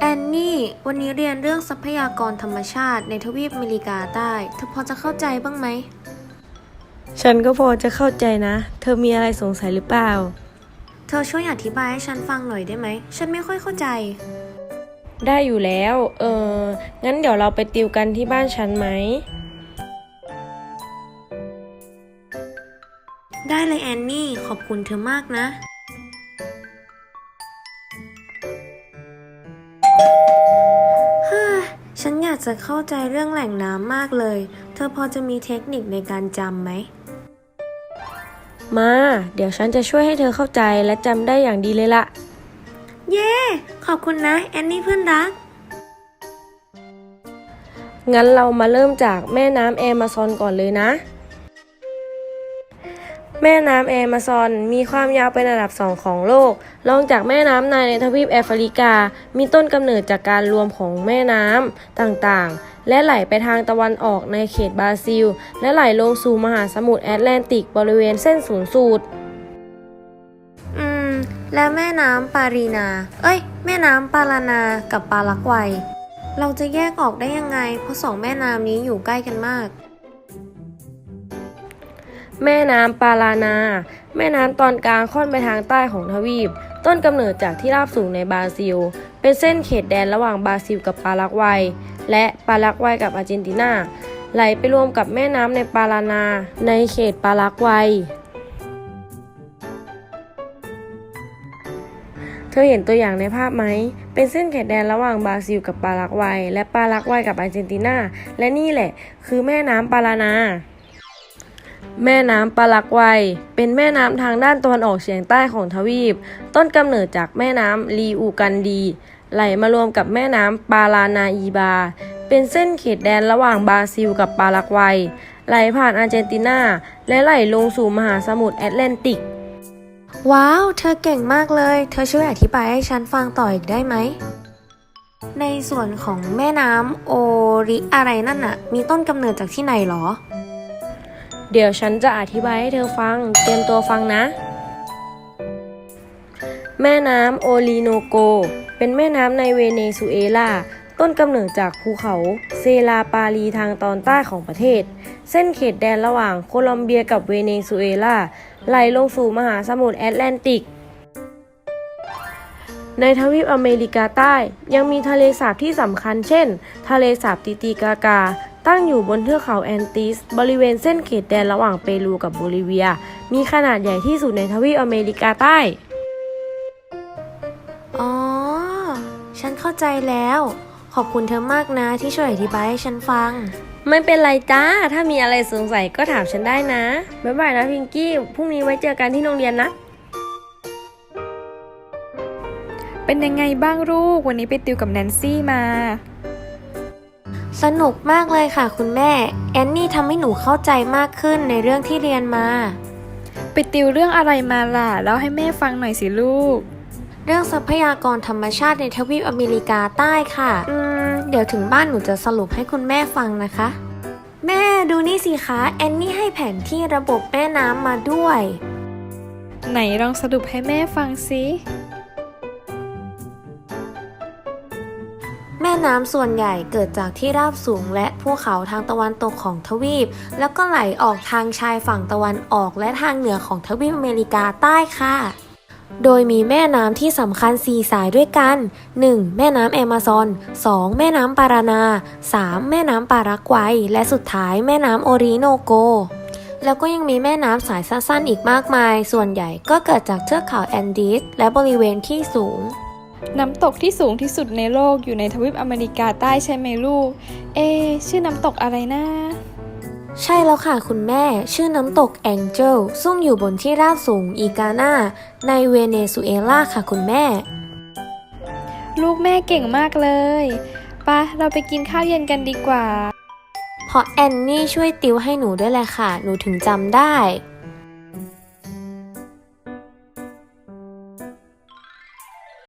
แอนนี่ วันนี้เรียนเรื่องทรัพยากรธรรมชาติในทวีปอเมริกาใต้ เธอพอจะเข้าใจบ้างไหม ฉันก็พอจะเข้าใจนะ เธอมีอะไรสงสัยหรือเปล่า เธอช่วยอธิบายให้ฉันฟังหน่อยได้ไหม ฉันไม่ค่อยเข้าใจ ได้อยู่แล้ว เออ งั้นเดี๋ยวเราไปติวกันที่บ้านฉันไหม ได้เลยแอนนี่ ขอบคุณเธอมากนะากจะเข้าใจเรื่องแหล่งน้ำมากเลย เธอพอจะมีเทคนิคในการจำไหม มา เดี๋ยวฉันจะช่วยให้เธอเข้าใจและจำได้อย่างดีเลยละเย้ ขอบคุณนะแอนนี่เพื่อนรัก งั้นเรามาเริ่มจากแม่น้ำแอมะซอนก่อนเลยนะ แม่น้ำแอมะซอนมีความยาวเป็นอันดับสองของโลก รองจากแม่น้ำไนายในทวีปแอฟริกา มีต้นกำเนิดจากการรวมของแม่น้ำต่างๆ และไหลไปทางตะวันออกในเขตบราซิล และไหลลงสู่มหาสมุทรแอตแลนติกบริเวณเส้นศูนย์สูตร อืม แล้วแม่น้ำปารีนา เอ้ย แม่น้ำปารานากับปาลักวัย เราจะแยกออกได้ยังไง เพราะสองแม่น้ำนี้อยู่ใกล้กันมาก แม่น้ำปารานา แม่น้ำตอนกลางค่อนไปทางใต้ของทวีป ต้นกำเนิดจากที่ราบสูงในบราซิล เป็นเส้นเขตแดนระหว่างบราซิลกับปารากวัย และปารากวัยกับอาร์เจนตินา ไหลไปรวมกับแม่น้ำในปารานา ในเขตปารากวัย เธอเห็นตัวอย่างในภาพไหม เป็นเส้นเขตแดนระหว่างบราซิลกับปารากวัย และปารากวัยกับอาร์เจนตินา และนี่แหละ คือแม่น้ำปารานา แม่น้ำปารากวัย เป็นแม่น้ำทางด้านตะวันออกเฉียงใต้ของทวีป ต้นกำเนิดจากแม่น้ำลีอูกันดี ไหลมารวมกับแม่น้ำปารานาอีบา เป็นเส้นเขตแดนระหว่างบราซิลกับปารากวัย ไหลผ่านอาร์เจนตินา และไหลลงสู่มหาสมุทรแอตแลนติก ว้าว เธอเก่งมากเลย เธอช่วยอธิบายให้ฉันฟังต่ออีกได้ไหมในส่วนของแม่น้ำโอริอะไรนั่นน่ะ มีต้นกำเนิดจากที่ไหนหรอ เดี๋ยวฉันจะอธิบายให้เธอฟัง เตรียมตัวฟังนะ แม่น้ำโอริโนโก เป็นแม่น้ำในเวเนซุเอลา ต้นกำเนิดจากภูเขาเซลาปาลีทางตอนใต้ของประเทศ เส้นเขตแดนระหว่างโคลอมเบียกับเวเนซุเอลา ไหลลงสู่มหาสมุทรแอตแลนติกในทวีปอเมริกาใต้ยังมีทะเลสาบที่สำคัญเช่น ทะเลสาบติติกากา ตั้งอยู่บนเทือกเขาแอนติส บริเวณเส้นเขตแดนระหว่างเปรูกับโบลิเวีย มีขนาดใหญ่ที่สุดในทวีปอเมริกาใต้ อ๋อ ฉันเข้าใจแล้ว ขอบคุณเธอมากนะที่ช่วยอธิบายให้ฉันฟัง ไม่เป็นไรจ้า ถ้ามีอะไรสงสัยก็ถามฉันได้นะ บ๊ายบายนะพิงกี้ พรุ่งนี้ไว้เจอกันที่โรงเรียนนะ เป็นยังไงบ้างลูก วันนี้ไปติวกับแนนซี่มา สนุกมากเลยค่ะคุณแม่ แอนนี่ทำให้หนูเข้าใจมากขึ้นในเรื่องที่เรียนมา ไปติวเรื่องอะไรมาล่ะเล่าให้แม่ฟังหน่อยสิลูก เรื่องทรัพยากรธรรมชาติในทวีปอเมริกาใต้ค่ะ อืม เดี๋ยวถึงบ้านหนูจะสรุปให้คุณแม่ฟังนะคะ แม่ดูนี่สิคะแอนนี่ให้แผนที่ระบบแม่น้ำมาด้วย ไหนลองสรุปให้แม่ฟังสิ น้ำส่วนใหญ่เกิดจากที่ราบสูงและภูเขาทางตะวันตกของทวีป แล้วก็ไหลออกทางชายฝั่งตะวันออกและทางเหนือของทวีปอเมริกาใต้ค่ะ โดยมีแม่น้ำที่สำคัญ 4 สายด้วยกัน 1. แม่น้ำแอมะซอน 2. แม่น้ำปารานา 3. แม่น้ำปารากวัย และสุดท้ายแม่น้ำโอริโนโกแล้วก็ยังมีแม่น้ำสายสั้นๆอีกมากมาย ส่วนใหญ่ก็เกิดจากเทือกเขาแอนดีสและบริเวณที่สูง น้ำตกที่สูงที่สุดในโลกอยู่ในทวีปอเมริกาใต้ใช่ไหมลูก เอะชื่อน้ำตกอะไรนะใช่แล้วค่ะคุณแม่ ชื่อน้ำตกแองเจลซึ่งอยู่บนที่ราบสูงอีกาน่าในเวเนซุเอลาค่ะคุณแม่ ลูกแม่เก่งมากเลยปะเราไปกินข้าวเย็นกันดีกว่า เพราะแอนนี่ช่วยติวให้หนูด้วยแหละค่ะ หนูถึงจำได้